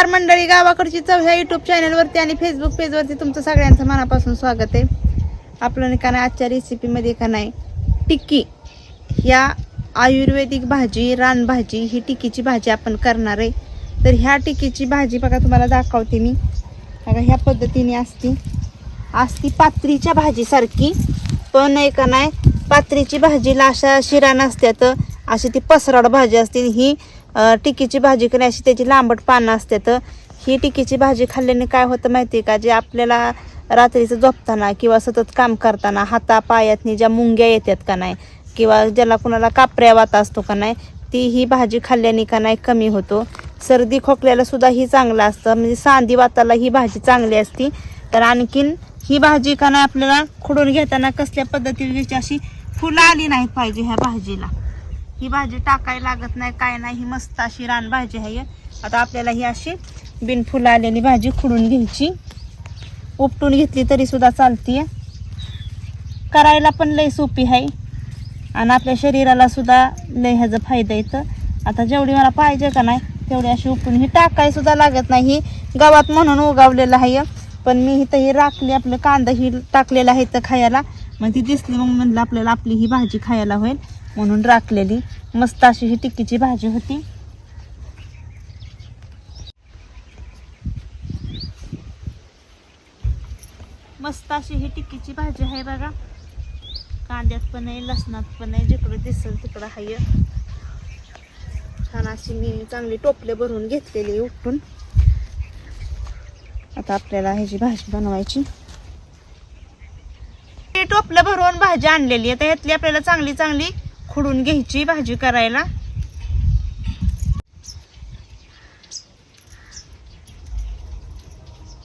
नमस्कार मंडळी गावाकडची चव ह्या युट्यूब चॅनलवरती आणि फेसबुक पेजवरती तुमचं सगळ्यांचं मनापासून स्वागत आहे. आपलं नाही का नाही आजच्या रेसिपीमध्ये का नाही टिक्की. या आयुर्वेदिक भाजी रानभाजी ही टिक्कीची भाजी आपण करणार आहे. तर ह्या टिक्कीची भाजी बघा तुम्हाला दाखवते मी. बघा ह्या पद्धतीने असती. असती पात्रीच्या भाजीसारखी पण नाही का नाही पात्रीची भाजीला अशा शिरा नसत्यात. अशी ती पसराड भाजी असते ही टिकीची भाजी करी अशी त्याची लांबट पानं असतात ही टिकीची भाजी खाल्ल्याने काय होतं माहिती आहे का? जे आपल्याला रात्रीचं झोपताना किंवा सतत काम करताना हाता पायातनी ज्या मुंग्या येतात का नाही किंवा ज्याला कुणाला कापऱ्या वाता असतो का नाही ती ही भाजी खाल्ल्याने का नाही कमी होतो. सर्दी खोकल्याला सुद्धा ही चांगलं असतं. म्हणजे सांदी वाताला ही भाजी चांगली असती. तर आणखीन ही भाजी का नाही आपल्याला खुडून घेताना कसल्या पद्धतीची अशी फुलं आली नाहीत पाहिजे ह्या भाजीला. ही भाजी टाकायला लागत नाही काय नाही ही मस्त अशी रान भाजी आहे. आता आपल्याला ही अशी बिन फुलं आलेली भाजी खुडून घ्यायची. उपटून घेतली तरी सुद्धा चालते करायला पण लई सोपी आहे. आणि आपल्या शरीराला सुद्धा लय ह्याचा फायदा येतं आता जेवढी मला पाहिजे का नाही तेवढी अशी उपटून ही टाकाय सुद्धा लागत नाही. ही गावात म्हणून उगावलेलं आहे. पण मी इथं ही राखली आपलं कांदा ही टाकलेला आहे तर खायला. मग ती दिसली मग म्हणलं आपल्याला आपली ही भाजी खायला होईल. म्हणून राखलेली मस्त अशी ही टिक्कीची भाजी होती. मस्त अशी ही टिक्कीची भाजी आहे बघा. कांद्यात पण आहे लसणात पण आहे जिकडं दिसेल तिकडं आहे. छान अशी मी चांगली टोपले भरून घेतलेली उठून. आता आपल्याला ह्याची भाजी बनवायची. टोपलं भरून भाजी आणलेली आहे. तर ह्यातली आपल्याला चांगली चांगली खुडून घ्यायची भाजी करायला.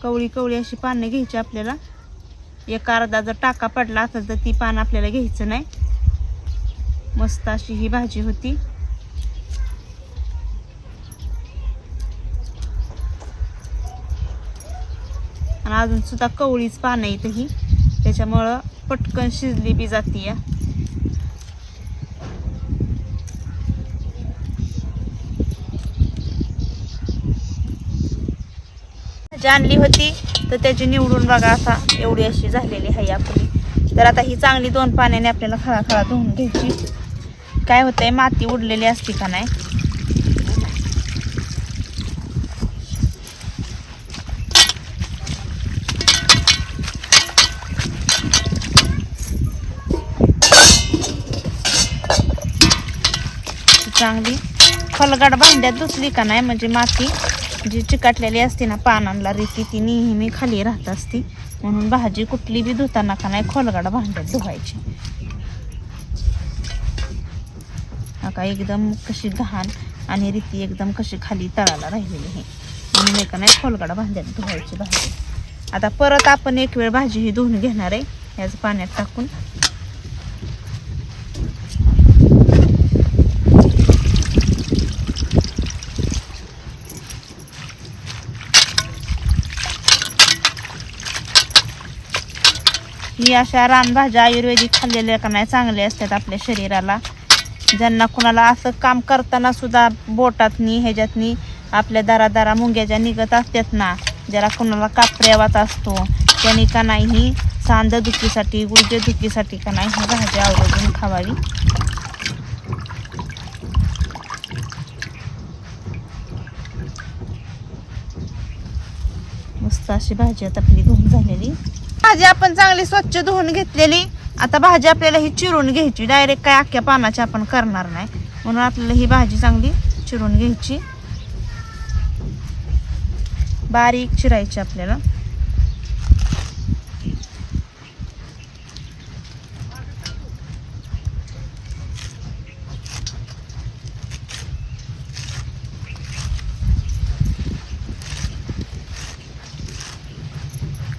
कवळी कवळी अशी पानं घ्यायची आपल्याला. एक अर्धा जर टाका पडला असेल तर ती पानं आपल्याला घ्यायचं नाही. मस्त अशी ही भाजी होती. आणि अजून सुद्धा कवळीच पानं येतं ही. त्याच्यामुळं पटकन शिजली बी जाते जी आणली होती तर त्याची निवडून बघा आता एवढी अशी झालेली आहे आपली. तर आता ही चांगली दोन पाण्याने आपल्याला खळा खळा धुवून घ्यायची. काय होतंय माती उडलेली असते का नाही? चांगली. फलगाड भांड्यात धुतली का नाही म्हणजे माती? जी चिकाटलेली असते ना पानांना रेती ती नेहमी खाली राहत असती. म्हणून भाजी कुठली बी धुताना का नाही खोलगाड भांड्यात धुवायची. का एकदम कशी घाण आणि रीती एकदम कशी खाली तळाला राहिलेली आहे. म्हणून एका नाही खोलगाड भांड्यात धुवायची भाजी. आता परत आपण एक वेळ भाजी ही धुवून घेणार आहे. याच पाण्यात टाकून ही अशा रानभाज्या आयुर्वेदिक खाल्लेल्या का नाही चांगल्या असतात आपल्या शरीराला. ज्यांना कुणाला असं काम करताना सुद्धा बोटातनी ह्याच्यातनी आपल्या दारा दारा मुंग्याच्या निघत असतात ना ज्याला कुणाला कापऱ्यावात असतो त्यांनी का नाही ही सांध दुखीसाठी गुडघे दुखीसाठी का नाही ही भाजी आवर्जून खावावी. मस्त अशी भाजी आता आपली धुवून झालेली. भाजी आपण चांगली स्वच्छ धुवून घेतलेली. आता भाजी आपल्याला ही चिरून घ्यायची. डायरेक्ट काय अख्ख्या पानाची आपण करणार नाही. म्हणून आपल्याला ही भाजी चांगली चिरून घ्यायची. बारीक चिरायची आपल्याला.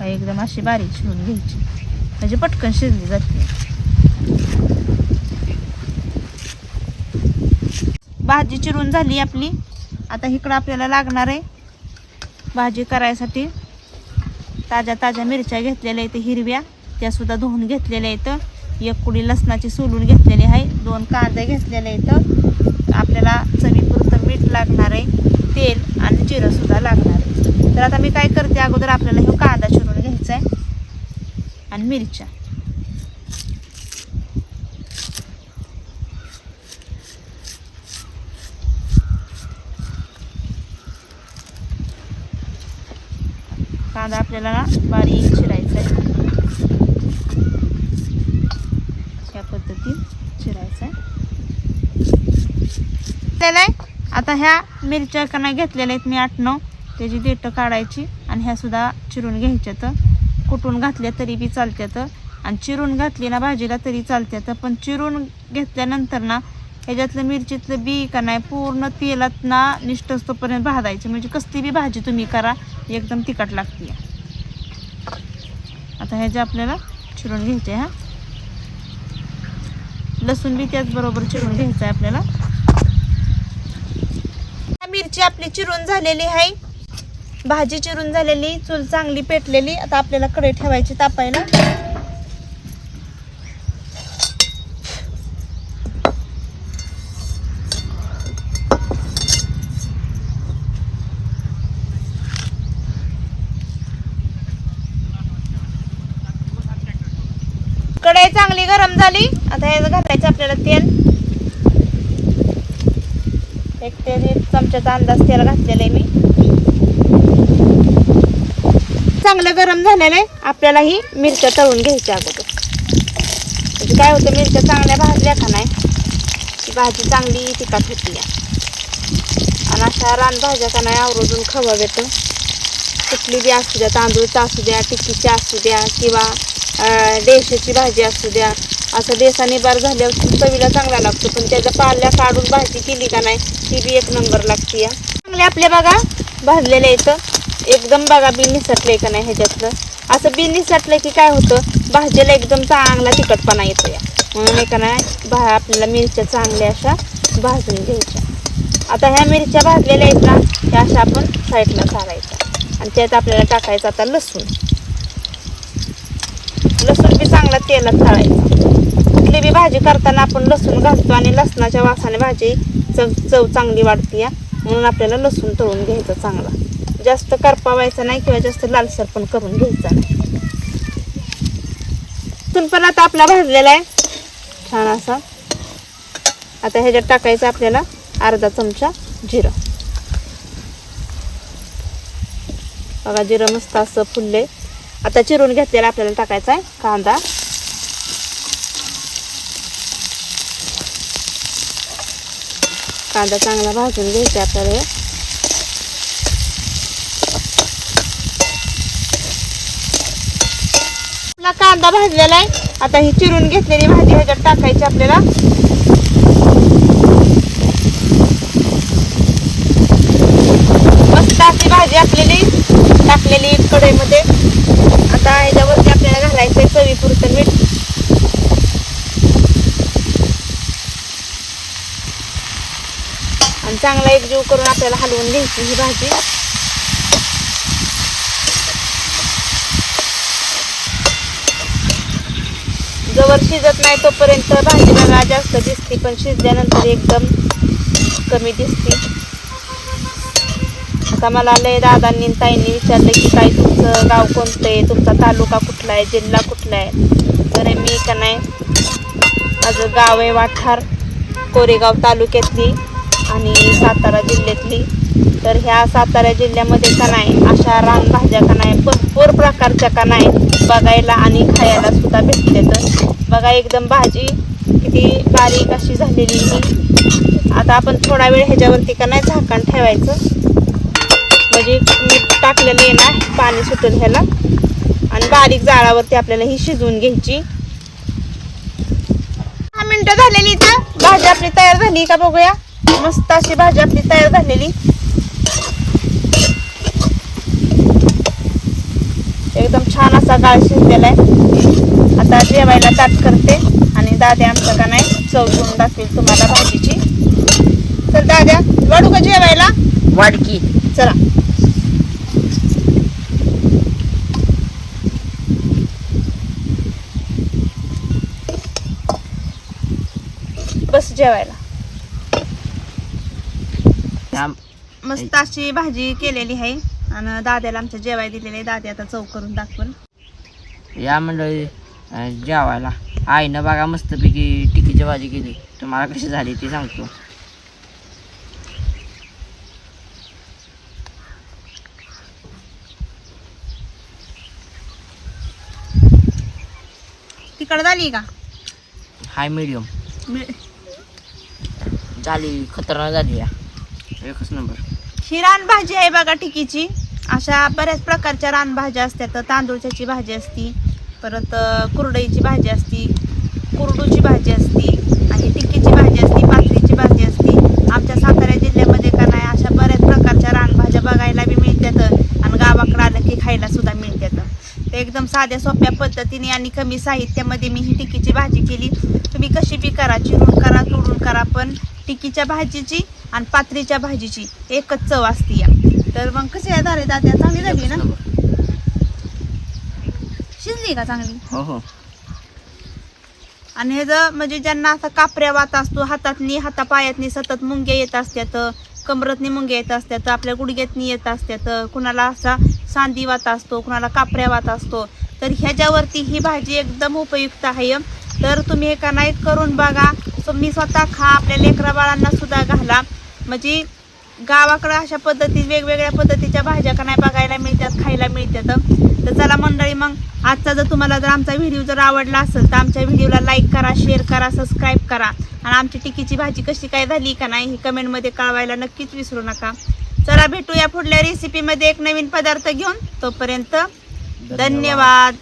हा एकदम अशी बारीक शिवून घ्यायची. म्हणजे पटकन शिजली जाते. भाजी चिरून झाली आपली. आता इकडं आपल्याला लागणार आहे भाजी करायसाठी. ताज्या ताज्या मिरच्या घेतलेल्या आहेत हिरव्या. त्या सुद्धा धुवून घेतलेल्या आहेत. एक कुडी लसणाची सोलून घेतलेली आहे. दोन कांदे घेतलेले आहेत. आपल्याला चवीपुरतं मीठ लागणार आहे. तेल आणि जिरं सुद्धा लागणार आता मी काय करते अगोदर आपल्याला हे कांदा चिरून आणि मिरच्या. कांदा आपल्याला बारीक चिरायचा आहे. या पद्धतीत चिरायचा आहे. आता ह्या मिरच्या का नाही घेतलेल्या आहेत मी आठ नऊ. त्याची देठं काढायची आणि ह्या सुद्धा चिरून तर. कुटून घातल्या तरी बी चालत्यात. आणि चिरून घातली ना भाजीला तरी चालत्यात. पण चिरून घेतल्यानंतर ना ह्याच्यातलं मिरचीतलं बी का नाही पूर्ण तेलात ना निष्ठस्तोपर्यंत भाजायची. म्हणजे कसली बी भाजी तुम्ही करा एकदम तिखट लागते आता ह्याच्या आपल्याला चिरून घ्यायचे हा. लसूण बी त्याचबरोबर चिरून घ्यायचं आहे आपल्याला. मिरची आपली चिरून झालेली आहे. भाजी चिरून झालेली चूल चांगली पेटलेली. आता आपल्याला कडे ठेवायची तापायला. कढई चांगली गरम झाली. आता हे घालायचं आपल्याला तेल. एक तेल चमच्याचा अंदाज तेल घातलेला आहे मी. चांगलं गरम झालेलं आहे. आपल्याला ही मिरच्या तळून घ्यायच्या अगोदर. म्हणजे काय होतं मिरच्या चांगल्या भाजल्या का नाही ती भाजी चांगली तिखट होती. आणि अशा रानभाज्या का नाही आवर्जून खवा येतं कुठली बी असू द्या तांदूळचा असू द्या टिक्कीची असू द्या किंवा देशाची भाजी असू द्या असं देसाने बार झाल्यावर चवीला चांगला लागतो. पण त्याच्या पाल्या काढून भाजी केली का नाही ती बी एक नंबर लागते चांगले आपले बघा भाजलेले इथं एकदम बघा बी निसटले का नाही ह्याच्यातलं? असं बी निसटलं की काय होतं? भाजीला एकदम चांगला तिखटपणा येतो या. म्हणून का नाही भा आपल्याला मिरच्या चांगल्या अशा भाजून घ्यायच्या. आता ह्या मिरच्या भाजलेल्या आहेत ना त्या अशा आपण साईडला काढायच्या आणि त्यात आपल्याला टाकायचं आता लसूण. लसूण बी चांगला तेलात काढायचा कुठली बी भाजी करताना आपण लसूण घालतो आणि लसणाच्या वासाने भाजी चव चव चांगली वाढते या. म्हणून आपल्याला लसूण तळून घ्यायचं चांगला. जास्त करपावायचा नाही किंवा जास्त लालसर पण करून घ्यायचा नाही. पण आता आपला भाजलेला आहे. छान असा. आता ह्याच्यात टाकायचं आपल्याला अर्धा चमचा जिरं. बघा जिरं मस्त असं फुलले. आता चिरून घेतलेला आपल्याला टाकायचा आहे कांदा. कांदा चांगला भाजून घ्यायचा आपल्याला. कांदा भाजलेला आहे. आता ही चिरून घेतलेली भाजी ह्याच्यात टाकायची आपल्याला. मस्त अशी भाजी आपलेली टाकलेली कढईमध्ये. आता ह्याच्यावरती आपल्याला घालायचं आहे चवीपुरतं मीठ. आणि चांगला एकजीव करून आपल्याला हलवून घ्यायची ही भाजी. जवळ शिजत नाही तोपर्यंत भाजीला जास्त दिसते पण शिजल्यानंतर एकदम कमी दिसते. आता मला लय दादांनी ताईंनी विचारलं की काय तुमचं गाव कोणतं आहे? तुमचा तालुका कुठला आहे? जिल्हा कुठला आहे? तर मी का नाही माझं गाव आहे वाठार कोरेगाव तालुक्यातली आणि सातारा जिल्ह्यातली. तर ह्या सातारा जिल्ह्यामध्ये का नाही अशा रानभाज्या का नाही भरपूर प्रकारच्या का नाही बघायला आणि खायला सुद्धा भेटते तर बघा एकदम भाजी किती बारीक अशी झालेली ही. आता आपण थोडा वेळ ह्याच्यावरती का नाही झाकण ठेवायचं. म्हणजे मीठ टाकलेलं आहे ना पाणी सुटेल ह्याला. आणि बारीक जाळावरती आपल्याला ही शिजवून घ्यायची. दहा मिनिटं झालेली तर भाजी आपली तयार झाली का बघूया. मस्त अशी भाजी आपली तयार झालेली. एकदम छान असा गाळ शिजलेला आहे. आता जेवायला ताट करते. आणि दाद्या आमचं का नाही चव घेऊन दाखवेल तुम्हाला भाजीची. तर दाद्या वाढू का जेवायला? वाडकी चला. बस जेवायला. मस्त अशी भाजी केलेली आहे. आणि दाद्याला आमच्या जेवाय दिलेले दादी आता चव करून दाखवल. या मंडळी जेवायला. आईनं बघा मस्तपैकी टिकीची भाजी केली. तुम्हाला कशी झाली ती सांगतो. तिकडे झाली का? High medium. झाली खतरनाक झाली या. एकच नंबर. ही रानभाजी आहे बघा टिकीची. अशा बऱ्याच प्रकारच्या रानभाज्या असतात. तांदूळच्याची भाजी असती. परत कुरडईची भाजी असती कुरडूची भाजी असती आणि टिक्कीची भाजी असती पाथरीची भाजी असती आमच्या सातारा जिल्ह्यामध्ये का नाही अशा बऱ्याच प्रकारच्या रानभाज्या बघायला बी मिळतात आणि गावाकडं आलं की खायला सुद्धा मिळतात. ते एकदम साध्या सोप्या पद्धतीने आणि कमी साहित्यामध्ये मी ही टिक्कीची भाजी केली. तुम्ही कशी बी करा चिरून करा तोडून करा पण टिकीच्या भाजीची आणि पात्रीच्या भाजीची एकच चव असते या. तर मग कशी आहे झाली दाद्या चांगली झाली ना? शिजली का चांगली? हो हो. आणि हे जर म्हणजे ज्यांना असा कापऱ्या वात असतो हातातनी हातापायातनी सतत मुंग्या येत असतात कमरतनी मुंग्या येत असतात आपल्या गुडघ्यातनी येत असतात कुणाला असा सांदी वात असतो कुणाला कापऱ्या वात असतो तर ह्याच्यावरती ही भाजी एकदम उपयुक्त आहे. तर तुम्ही हे का नाही करून बघा. तुम्ही स्वतः खा आपल्या लेकरा बाळांना सुद्धा घाला. म्हणजे गावाकडं अशा पद्धती वेगवेगळ्या पद्धतीच्या भाज्या का नाही बघायला मिळतात खायला मिळतात. तर चला मंडळी मग आजचा जर तुम्हाला जर आमचा व्हिडिओ जर आवडला असेल तर आमच्या व्हिडिओला लाईक करा शेअर करा सबस्क्राईब करा. आणि आमची टिकीची भाजी कशी काय झाली का नाही ही कमेंटमध्ये कळवायला नक्कीच विसरू नका. चला भेटूया पुढल्या रेसिपीमध्ये एक नवीन पदार्थ घेऊन. तोपर्यंत धन्यवाद.